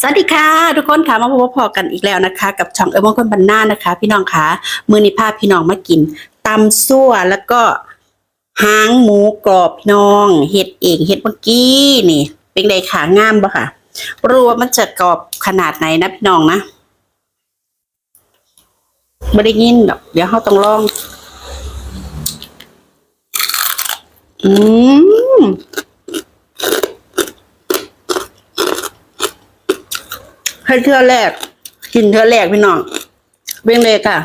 สวัสดีค่ะ ทุกคนค่ะมาพบพอกันอีกแล้วนะคะ กับช่องเอมอนคนบันหน้านะคะ พี่น้องค่ะมือนี้พาพี่น้องมากินตำซั่วแล้วก็หางหมูกรอบพี่น้องเห็ดเองเห็ดเมื่อกี้นี่ เป็นไงขางามปะค่ะรู้ว่ามันจะกรอบขนาดไหนนะพี่น้องนะไม่ได้ยินหรอกเดี๋ยวเขาต้องลอง อืม ให้เทื่อแรก กินเทื่อแรกพี่น้องเบ้งเลยค่ะ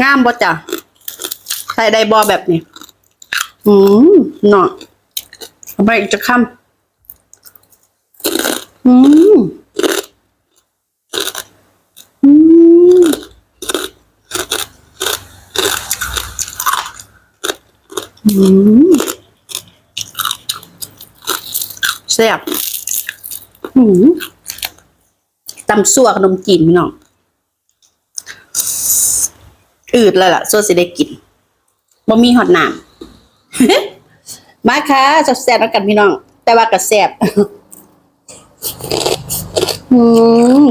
งามบ่จ้ะใส่ไดบอแบบนี้ อืมเนาะเอาไปอีกจะคำอืมอืมอืมแซ่บ ตำซั่วขนมจีนพี่น้อง อืดเลยล่ะซั่วสิได้กินบ่มีหอดน้ำมาค่ะแซ่บๆแล้วกันพี่น้อง แต่ว่าก็แซ่บอืม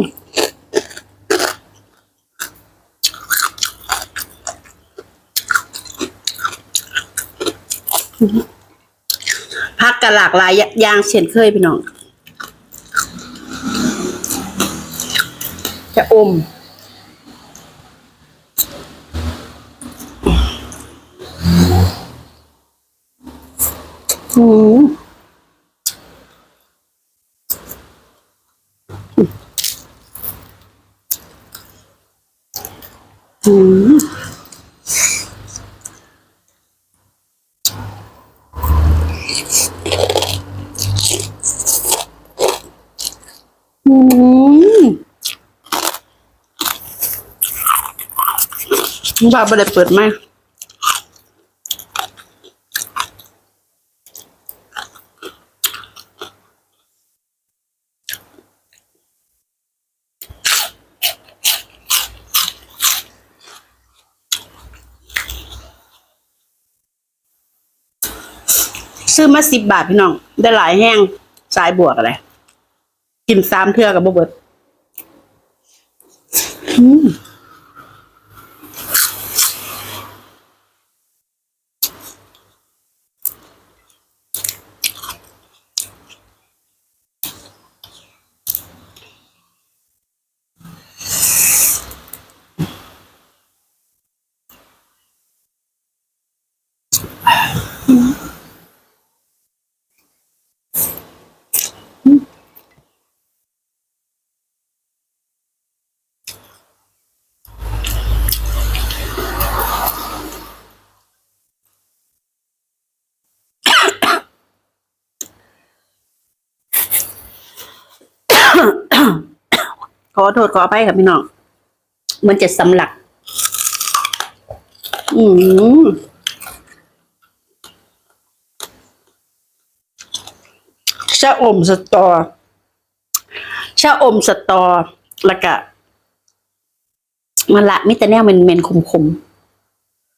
พักกันหลากหลายอย่างเช่นเคยพี่น้อง จะอมอืมอืมอืม ว่าไม่ได้เปิดไหมซื้อมาสิบบาทพี่น้อง ได้หลายแห้งสายบวกอะไร กินสามเทื่อกับบ่เบิด อืม ขอโทษขออภัยครับพี่น้อง มันจะสำลัก อืมชะอมสตอชะอมสตอล้วก็มันละมิต่แนวมันเมนคมคม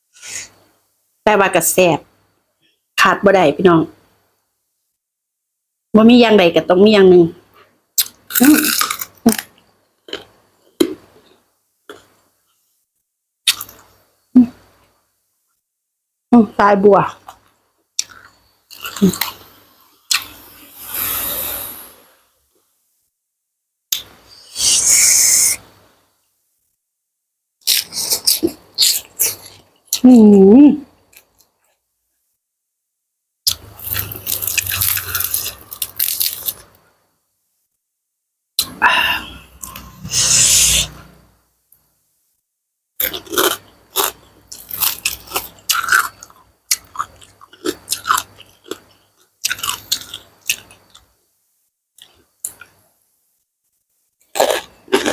ๆแต่ว่ากระแสบขาดบ่ได้พี่น้องว่ามีอย่างใดก็ต้องมีอย่างหนึ่ง อืมอืมสายบัวอืม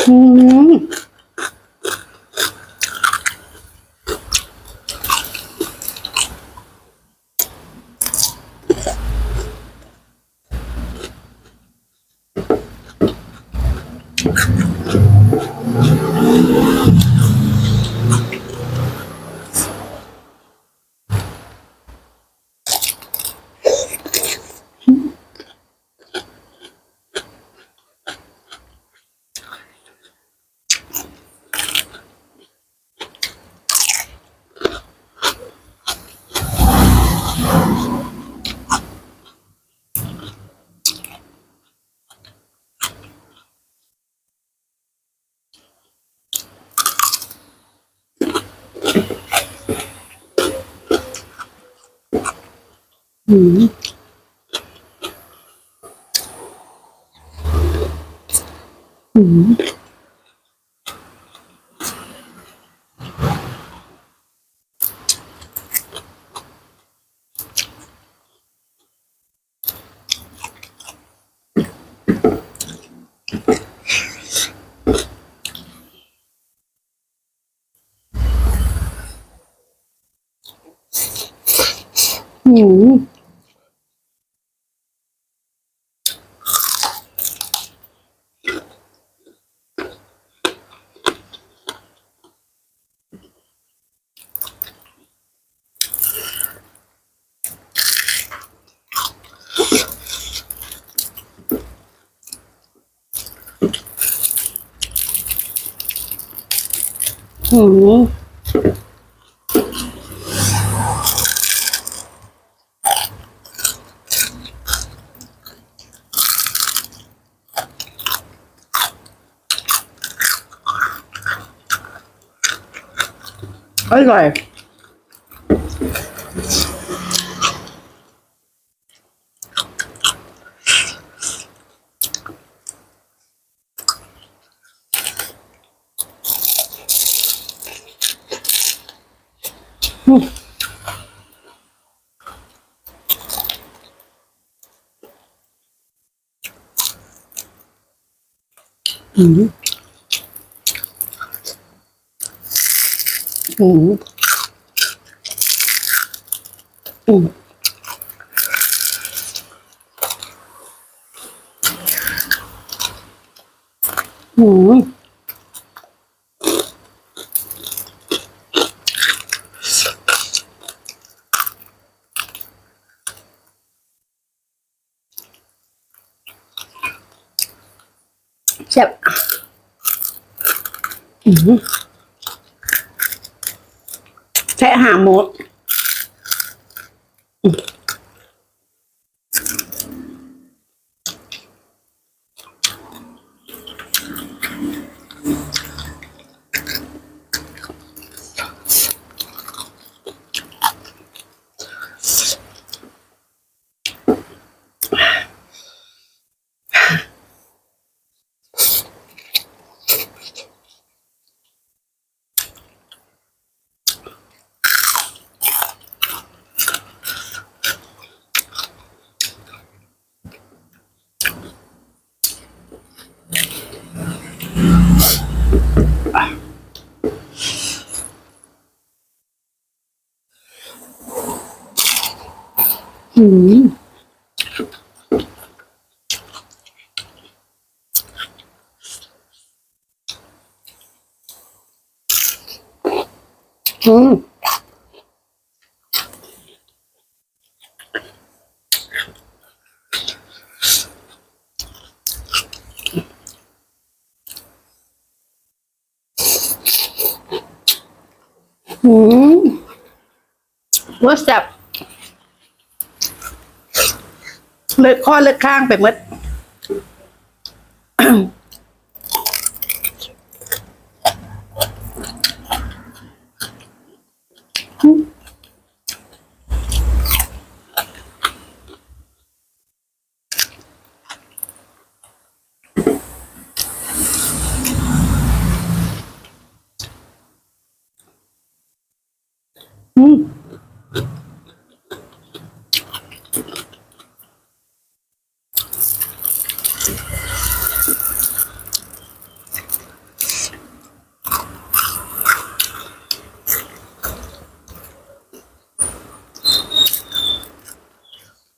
อืม 음. 음. อืม อืมอืมอร่อยอืม อืมอืมอืมแซ่บอืม หามด อืมอืมอืมว่าแซ่บ เลือดข้อเลือดข้างไปหมดอืม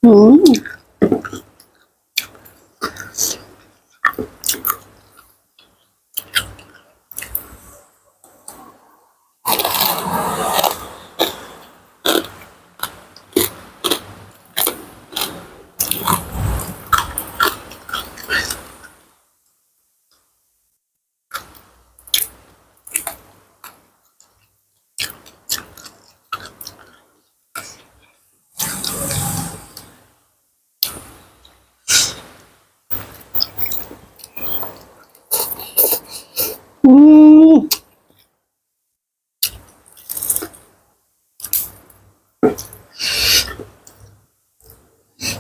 อืม อืม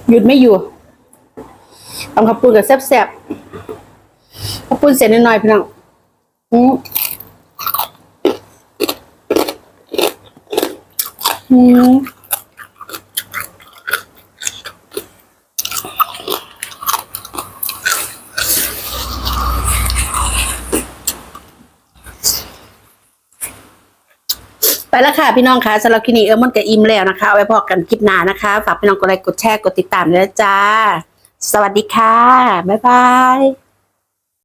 หยุดไม่อยู่ตำข้าวปุ้นกับแซ่บๆข้าวปุ้นเสร็จนิดหน่อยพี่น้องอืมอืม แล้วค่ะพี่น้องคะสำหรับคลินี้เออมันกับอิมแล้วนะคะไว้พอกันคลิปหน้านะคะ ฝากพี่น้องกดไลค์กดแชร์กดติดตามด้วยนะจ้า สวัสดีค่ะ บ๊ายบาย